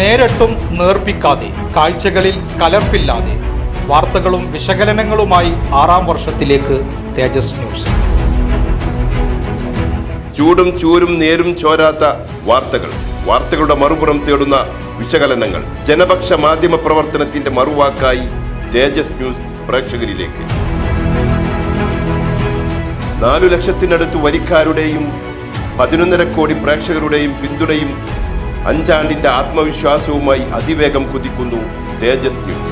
നേരിട്ടും നേർപ്പിക്കാതെ കാഴ്ചകളിൽ കലർപ്പില്ലാതെ വാർത്തകളും വിശകലനങ്ങളുമായി ആറാം വർഷത്തിലേക്ക് തേജസ് ന്യൂസ്. ചൂടും ചൂരും നേരും ചോരാത്ത വാർത്തകൾ വാർത്തകളുടെ മറുപുറം തേടുന്ന വിശകലനങ്ങൾ. ജനപക്ഷ മാധ്യമ പ്രവർത്തനത്തിന്റെ മറുവാക്കായി തേജസ് ന്യൂസ് പ്രേക്ഷകരിലേക്ക്. നാലു ലക്ഷത്തിനടുത്ത് വരിക്കാരുടെയും പതിനൊന്നര കോടി പ്രേക്ഷകരുടെയും പിന്തുണയും അഞ്ചാണ്ടിന്റെ ആത്മവിശ്വാസവുമായി അതിവേഗം കുതിക്കുന്നു തേജസ് ന്യൂസ്.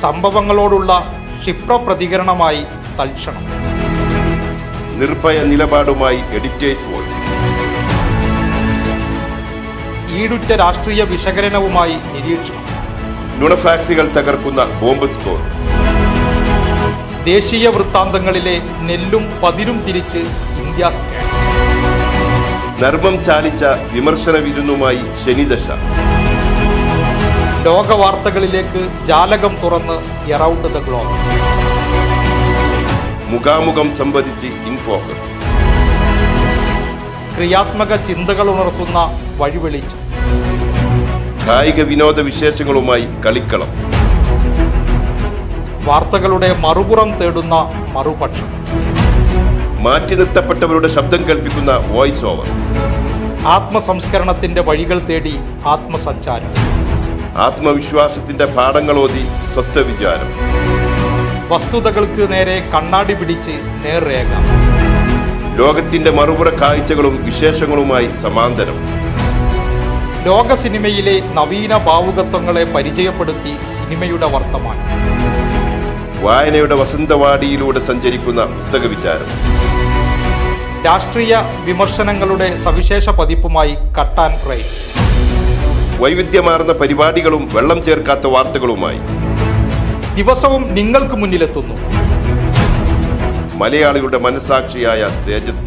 സംഭവങ്ങളോടുള്ള ക്ഷിപ്ര പ്രതികരണമായി തൽക്ഷണം. നിർഭയ നിലപാടുമായി എഡിറ്റേഴ്സ് വോയിസ് ഈടുറ്റ രാഷ്ട്രീയ വിശകലനവുമായി നിരീക്ഷണം. നുണഫാക്ടറികൾ തകർക്കുന്ന ബോംബ് സ്കോർ. ദേശീയ വൃത്താന്തങ്ങളിലെ നെല്ലും പതിരും തിരിച്ച് ഇന്ത്യ സ്കാൻ. നർമ്മം ചാലിച്ച വിമർശന വിരുന്നുമായി ശനിദശ. ലോക വാർത്തകളിലേക്ക് ജാലകം തുറന്ന് എറൗണ്ട് ദ ഗ്ലോബ്. മുഖാമുഖം സംവദിച്ച് ഇൻഫോക്കസ് ക്രിയാത്മക ചിന്തകൾ ഉണർത്തുന്ന വഴിവെളിച്ചം. കായിക വിനോദ വിശേഷങ്ങളുമായി കളിക്കളം. വാർത്തകളുടെ മറുപുറം തേടുന്ന മറുപക്ഷം. മാറ്റി നിർത്തപ്പെട്ടവരുടെ ശബ്ദം കേൾപ്പിക്കുന്ന വോയിസ് ഓവർ. ആത്മസംസ്കരണത്തിന്റെ വഴികൾ തേടി ആത്മസഞ്ചാരം. ആത്മവിശ്വാസത്തിന്റെ പാഠങ്ങൾ ഓതി സ്വത്വവിചാരം. വസ്തുതകൾക്ക് നേരെ കണ്ണാടി പിടിച്ച് നേർരേഖ. ലോകത്തിന്റെ മറുപുറ കാഴ്ചകളും വിശേഷങ്ങളുമായി സമാന്തരം. ലോക സിനിമയിലെ നവീന ഭാവുകത്വങ്ങളെ പരിചയപ്പെടുത്തി സിനിമയുടെ വർത്തമാനം. വായനയുടെ വസന്തവാടിയിലൂടെ സഞ്ചരിക്കുന്ന പുസ്തക വിചാരം രാഷ്ട്രീയ വിമർശനങ്ങളുടെ സവിശേഷ പതിപ്പുമായി കട്ടാൻ റൈ വൈവിധ്യമാർന്ന പരിപാടികളും വെള്ളം ചേർക്കാത്ത വാർത്തകളുമായി. ദിവസവും നിങ്ങൾക്ക് മുന്നിലെത്തുന്നു. മലയാളികളുടെ മനസാക്ഷിയായ തേജസ്